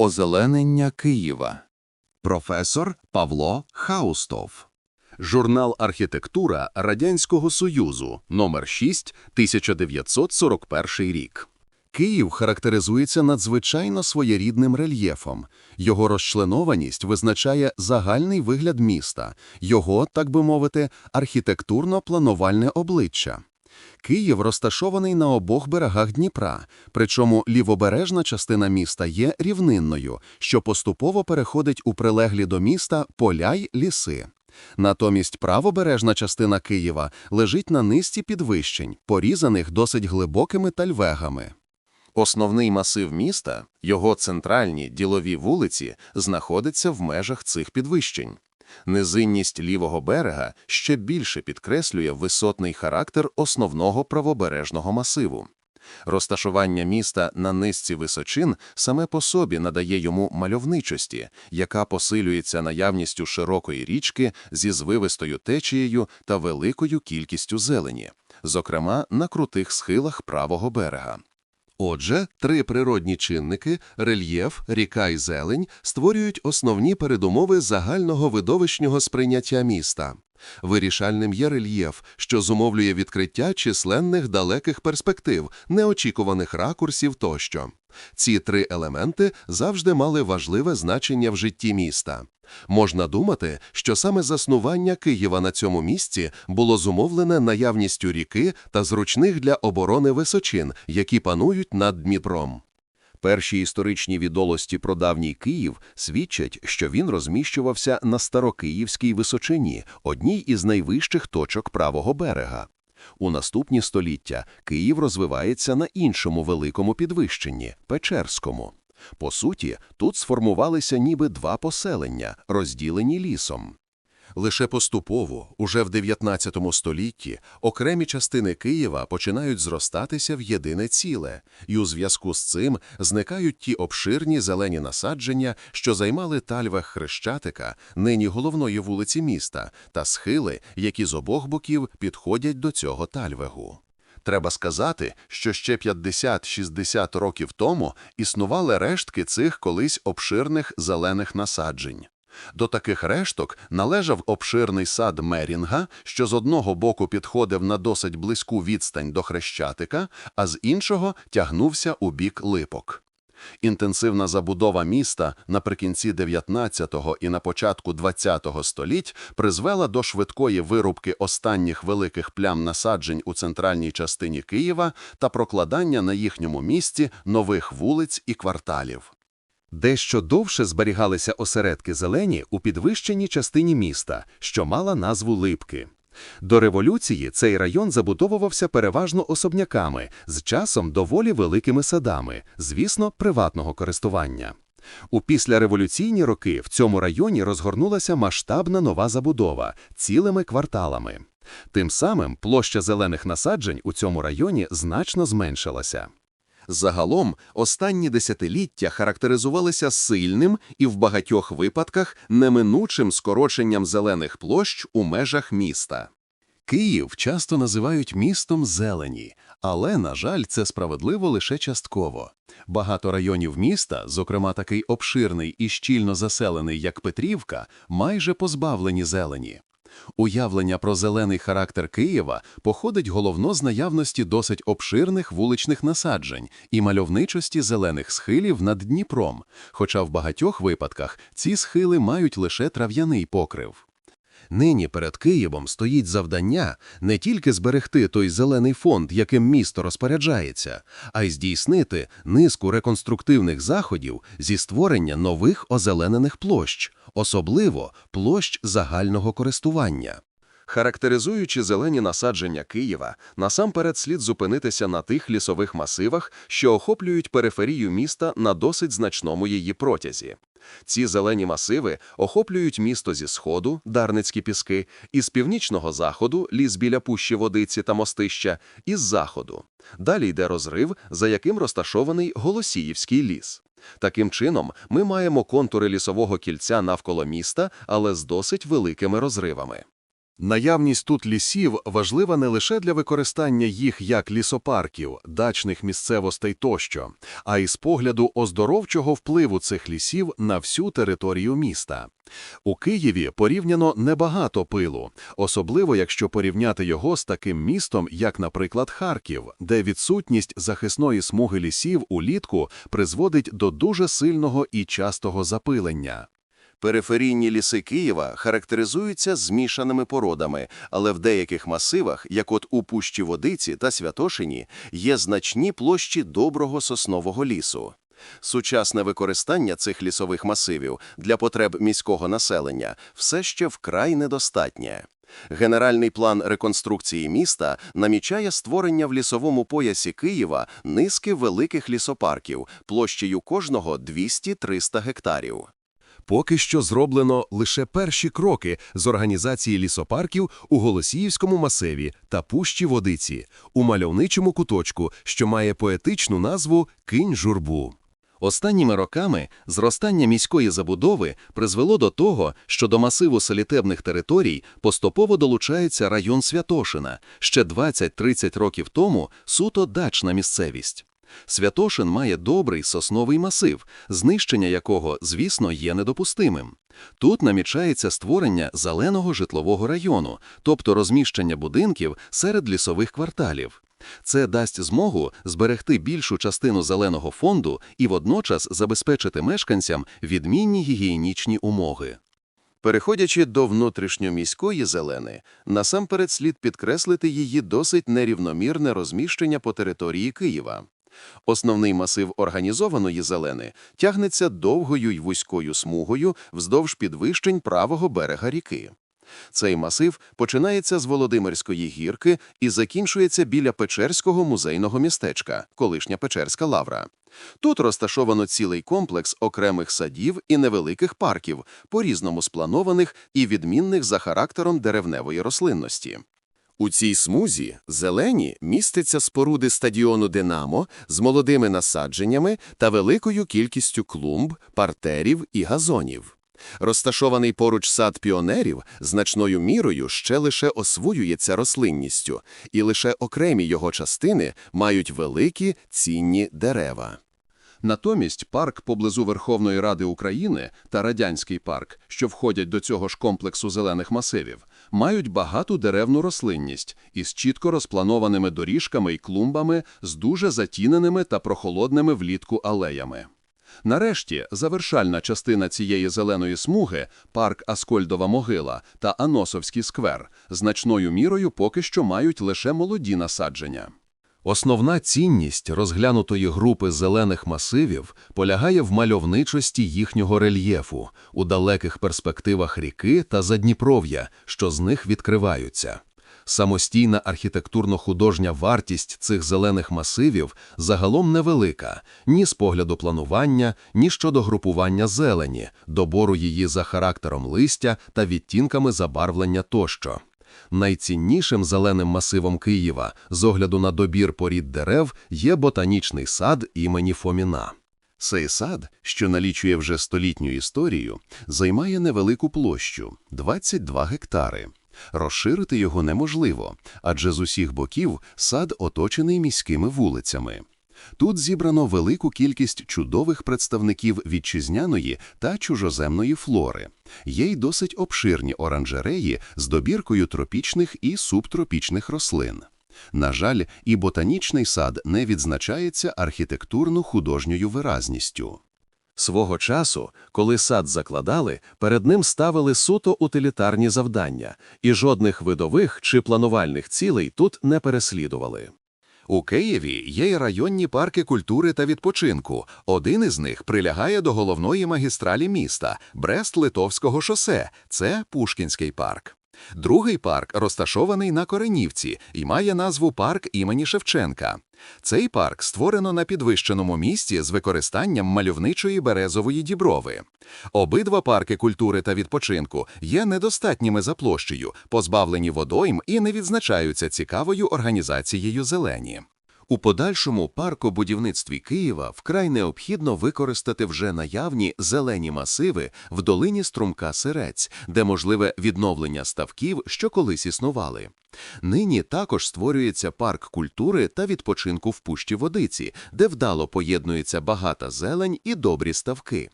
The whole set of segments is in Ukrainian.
Озеленення Києва. Професор Павло Хаустов. Журнал Архітектура Радянського Союзу, номер 6, 1941 рік. Київ характеризується надзвичайно своєрідним рельєфом. Його розчленованість визначає загальний вигляд міста, його, так би мовити, архітектурно-планувальне обличчя. Київ розташований на обох берегах Дніпра, причому лівобережна частина міста є рівнинною, що поступово переходить у прилеглі до міста поля й ліси. Натомість правобережна частина Києва лежить на низці підвищень, порізаних досить глибокими тальвегами. Основний масив міста, його центральні ділові вулиці, знаходиться в межах цих підвищень. Низинність лівого берега ще більше підкреслює висотний характер основного правобережного масиву. Розташування міста на низці височин саме по собі надає йому мальовничості, яка посилюється наявністю широкої річки зі звивистою течією та великою кількістю зелені, зокрема на крутих схилах правого берега. Отже, три природні чинники – рельєф, ріка і зелень – створюють основні передумови загального видовищного сприйняття міста. Вирішальним є рельєф, що зумовлює відкриття численних далеких перспектив, неочікуваних ракурсів тощо. Ці три елементи завжди мали важливе значення в житті міста. Можна думати, що саме заснування Києва на цьому місці було зумовлене наявністю ріки та зручних для оборони височин, які панують над Дніпром. Перші історичні відомості про давній Київ свідчать, що він розміщувався на Старокиївській височині, одній із найвищих точок правого берега. У наступні століття Київ розвивається на іншому великому підвищенні – Печерському. По суті, тут сформувалися ніби два поселення, розділені лісом. Лише поступово, уже в 19 столітті, окремі частини Києва починають зростатися в єдине ціле, і у зв'язку з цим зникають ті обширні зелені насадження, що займали тальвах Хрещатика, нині головної вулиці міста, та схили, які з обох боків підходять до цього тальвегу. Треба сказати, що ще 50-60 років тому існували рештки цих колись обширних зелених насаджень. До таких решток належав обширний сад Мерінга, що з одного боку підходив на досить близьку відстань до Хрещатика, а з іншого тягнувся у бік липок. Інтенсивна забудова міста наприкінці 19-го і на початку 20-го століть призвела до швидкої вирубки останніх великих плям насаджень у центральній частині Києва та прокладання на їхньому місці нових вулиць і кварталів. Дещо довше зберігалися осередки зелені у підвищеній частині міста, що мала назву Липки. До революції цей район забудовувався переважно особняками, з часом доволі великими садами, звісно, приватного користування. У післяреволюційні роки в цьому районі розгорнулася масштабна нова забудова цілими кварталами. Тим самим площа зелених насаджень у цьому районі значно зменшилася. Загалом останні десятиліття характеризувалися сильним і в багатьох випадках неминучим скороченням зелених площ у межах міста. Київ часто називають містом зелені, але, на жаль, це справедливо лише частково. Багато районів міста, зокрема такий обширний і щільно заселений, як Петрівка, майже позбавлені зелені. Уявлення про зелений характер Києва походить головно з наявності досить обширних вуличних насаджень і мальовничості зелених схилів над Дніпром, хоча в багатьох випадках ці схили мають лише трав'яний покрив. Нині перед Києвом стоїть завдання не тільки зберегти той зелений фонд, яким місто розпоряджається, а й здійснити низку реконструктивних заходів зі створення нових озеленених площ, особливо площ загального користування. Характеризуючи зелені насадження Києва, насамперед слід зупинитися на тих лісових масивах, що охоплюють периферію міста на досить значному її протязі. Ці зелені масиви охоплюють місто зі сходу, Дарницькі піски, із північного заходу, ліс біля пущі водиці та мостища, і з заходу. Далі йде розрив, за яким розташований Голосіївський ліс. Таким чином, ми маємо контури лісового кільця навколо міста, але з досить великими розривами. Наявність тут лісів важлива не лише для використання їх як лісопарків, дачних місцевостей тощо, а й з погляду оздоровчого впливу цих лісів на всю територію міста. У Києві порівняно небагато пилу, особливо якщо порівняти його з таким містом, як, наприклад, Харків, де відсутність захисної смуги лісів улітку призводить до дуже сильного і частого запилення. Периферійні ліси Києва характеризуються змішаними породами, але в деяких масивах, як от у Пущі Водиці та Святошині, є значні площі доброго соснового лісу. Сучасне використання цих лісових масивів для потреб міського населення все ще вкрай недостатнє. Генеральний план реконструкції міста намічає створення в лісовому поясі Києва низки великих лісопарків, площею кожного 200-300 гектарів. Поки що зроблено лише перші кроки з організації лісопарків у Голосіївському масиві та Пущі Водиці, у мальовничому куточку, що має поетичну назву Кинь-журбу. Останніми роками зростання міської забудови призвело до того, що до масиву селітебних територій поступово долучається район Святошина, ще 20-30 років тому суто дачна місцевість. Святошин має добрий сосновий масив, знищення якого, звісно, є недопустимим. Тут намічається створення зеленого житлового району, тобто розміщення будинків серед лісових кварталів. Це дасть змогу зберегти більшу частину зеленого фонду і водночас забезпечити мешканцям відмінні гігієнічні умови. Переходячи до внутрішньоміської зелени, насамперед слід підкреслити її досить нерівномірне розміщення по території Києва. Основний масив організованої зелени тягнеться довгою й вузькою смугою вздовж підвищень правого берега ріки. Цей масив починається з Володимирської гірки і закінчується біля Печерського музейного містечка, колишня Печерська лавра. Тут розташовано цілий комплекс окремих садів і невеликих парків, по-різному спланованих і відмінних за характером деревневої рослинності. У цій смузі зелені містяться споруди стадіону «Динамо» з молодими насадженнями та великою кількістю клумб, партерів і газонів. Розташований поруч сад піонерів значною мірою ще лише освоюється рослинністю, і лише окремі його частини мають великі цінні дерева. Натомість парк поблизу Верховної Ради України та Радянський парк, що входять до цього ж комплексу зелених масивів, мають багату деревну рослинність із чітко розпланованими доріжками і клумбами з дуже затіненими та прохолодними влітку алеями. Нарешті, завершальна частина цієї зеленої смуги – парк Аскольдова могила та Аносовський сквер – значною мірою поки що мають лише молоді насадження. Основна цінність розглянутої групи зелених масивів полягає в мальовничості їхнього рельєфу, у далеких перспективах ріки та Задніпров'я, що з них відкриваються. Самостійна архітектурно-художня вартість цих зелених масивів загалом невелика ні з погляду планування, ні щодо групування зелені, добору її за характером листя та відтінками забарвлення тощо. Найціннішим зеленим масивом Києва з огляду на добір порід дерев є ботанічний сад імені Фоміна. Цей сад, що налічує вже столітню історію, займає невелику площу – 22 гектари. Розширити його неможливо, адже з усіх боків сад оточений міськими вулицями. Тут зібрано велику кількість чудових представників вітчизняної та чужоземної флори. Є й досить обширні оранжереї з добіркою тропічних і субтропічних рослин. На жаль, і ботанічний сад не відзначається архітектурно-художньою виразністю. Свого часу, коли сад закладали, перед ним ставили суто утилітарні завдання, і жодних видових чи планувальних цілей тут не переслідували. У Києві є й районні парки культури та відпочинку. Один із них прилягає до головної магістралі міста Брест-Литовського шосе. Це Пушкінський парк. Другий парк розташований на Коренівці і має назву парк імені Шевченка. Цей парк створено на підвищеному місці з використанням мальовничої березової діброви. Обидва парки культури та відпочинку є недостатніми за площею, позбавлені водойм і не відзначаються цікавою організацією зелені. У подальшому паркобудівництві Києва вкрай необхідно використати вже наявні зелені масиви в долині струмка Сирець, де можливе відновлення ставків, що колись існували. Нині також створюється парк культури та відпочинку в Пущі Водиці, де вдало поєднується багата зелень і добрі ставки.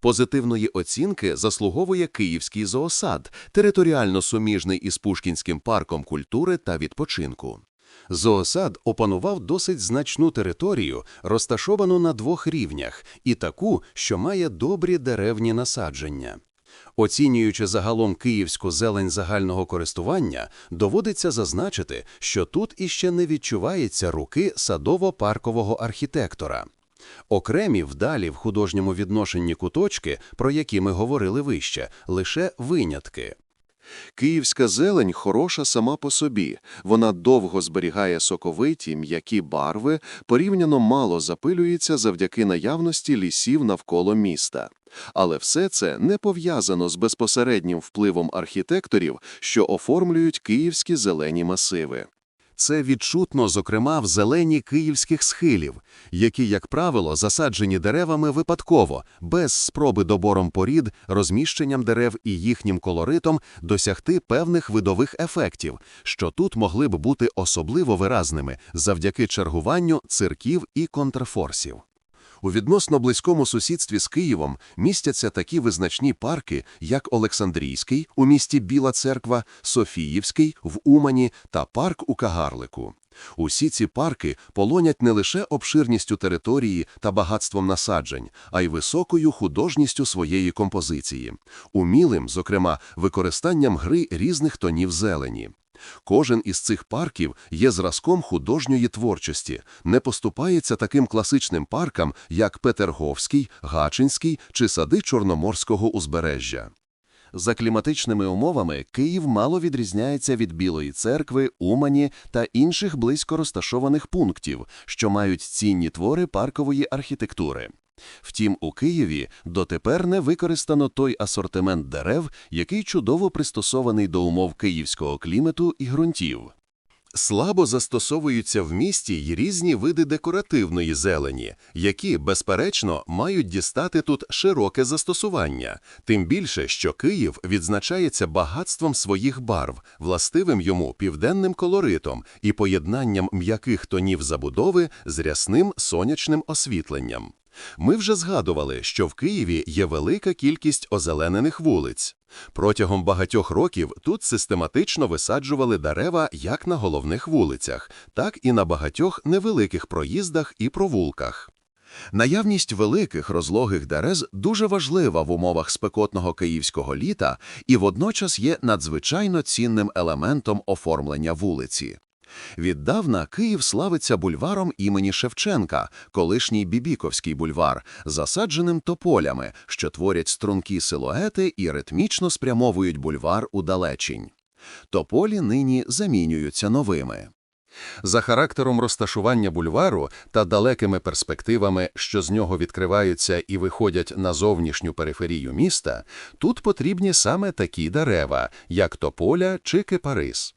Позитивної оцінки заслуговує Київський зоосад, територіально суміжний із Пушкінським парком культури та відпочинку. Зоосад опанував досить значну територію, розташовану на двох рівнях, і таку, що має добрі деревні насадження. Оцінюючи загалом київську зелень загального користування, доводиться зазначити, що тут іще не відчувається руки садово-паркового архітектора. Окремі вдалі в художньому відношенні куточки, про які ми говорили вище, лише винятки. Київська зелень хороша сама по собі. Вона довго зберігає соковиті, м'які барви, порівняно мало запилюється завдяки наявності лісів навколо міста. Але все це не пов'язано з безпосереднім впливом архітекторів, що оформлюють київські зелені масиви. Це відчутно, зокрема, в зелені київських схилів, які, як правило, засаджені деревами випадково, без спроби добором порід, розміщенням дерев і їхнім колоритом досягти певних видових ефектів, що тут могли б бути особливо виразними завдяки чергуванню цирків і контрфорсів. У відносно близькому сусідстві з Києвом містяться такі визначні парки, як Олександрійський у місті Біла Церква, Софіївський в Умані та парк у Кагарлику. Усі ці парки полонять не лише обширністю території та багатством насаджень, а й високою художністю своєї композиції, умілим, зокрема, використанням гри різних тонів зелені. Кожен із цих парків є зразком художньої творчості, не поступається таким класичним паркам, як Петерговський, Гачинський чи сади Чорноморського узбережжя. За кліматичними умовами Київ мало відрізняється від Білої церкви, Умані та інших близько розташованих пунктів, що мають цінні твори паркової архітектури. Втім, у Києві дотепер не використано той асортимент дерев, який чудово пристосований до умов київського клімату і ґрунтів. Слабо застосовуються в місті й різні види декоративної зелені, які, безперечно, мають дістати тут широке застосування, тим більше, що Київ відзначається багатством своїх барв, властивим йому південним колоритом і поєднанням м'яких тонів забудови з рясним сонячним освітленням. Ми вже згадували, що в Києві є велика кількість озеленених вулиць. Протягом багатьох років тут систематично висаджували дерева як на головних вулицях, так і на багатьох невеликих проїздах і провулках. Наявність великих розлогих дерез дуже важлива в умовах спекотного київського літа і водночас є надзвичайно цінним елементом оформлення вулиці. Віддавна Київ славиться бульваром імені Шевченка, колишній Бібіковський бульвар, засадженим тополями, що творять стрункі силуети і ритмічно спрямовують бульвар у далечінь. Тополі нині замінюються новими. За характером розташування бульвару та далекими перспективами, що з нього відкриваються і виходять на зовнішню периферію міста, тут потрібні саме такі дерева, як тополя чи кипарис.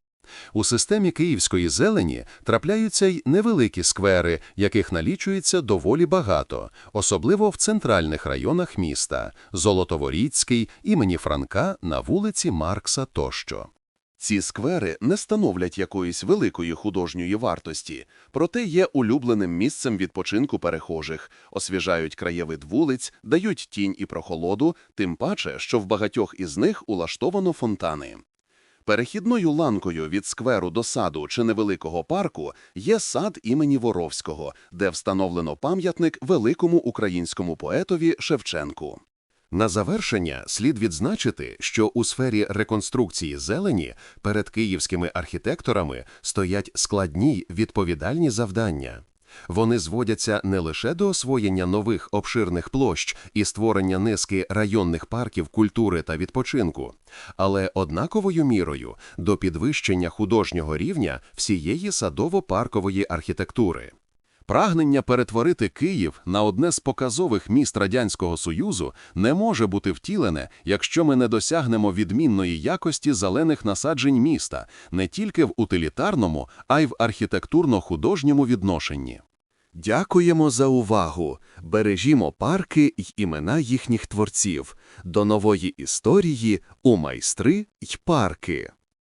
У системі київської зелені трапляються й невеликі сквери, яких налічується доволі багато, особливо в центральних районах міста – Золотоворіцький, імені Франка, на вулиці Маркса тощо. Ці сквери не становлять якоїсь великої художньої вартості, проте є улюбленим місцем відпочинку перехожих, освіжають краєвид вулиць, дають тінь і прохолоду, тим паче, що в багатьох із них улаштовано фонтани. Перехідною ланкою від скверу до саду чи невеликого парку є сад імені Воровського, де встановлено пам'ятник великому українському поетові Шевченку. На завершення слід відзначити, що у сфері реконструкції зелені перед київськими архітекторами стоять складні відповідальні завдання. Вони зводяться не лише до освоєння нових обширних площ і створення низки районних парків культури та відпочинку, але однаковою мірою до підвищення художнього рівня всієї садово-паркової архітектури. Прагнення перетворити Київ на одне з показових міст Радянського Союзу не може бути втілене, якщо ми не досягнемо відмінної якості зелених насаджень міста, не тільки в утилітарному, а й в архітектурно-художньому відношенні. Дякуємо за увагу. Бережімо парки й імена їхніх творців. До нової історії у майстри й парки.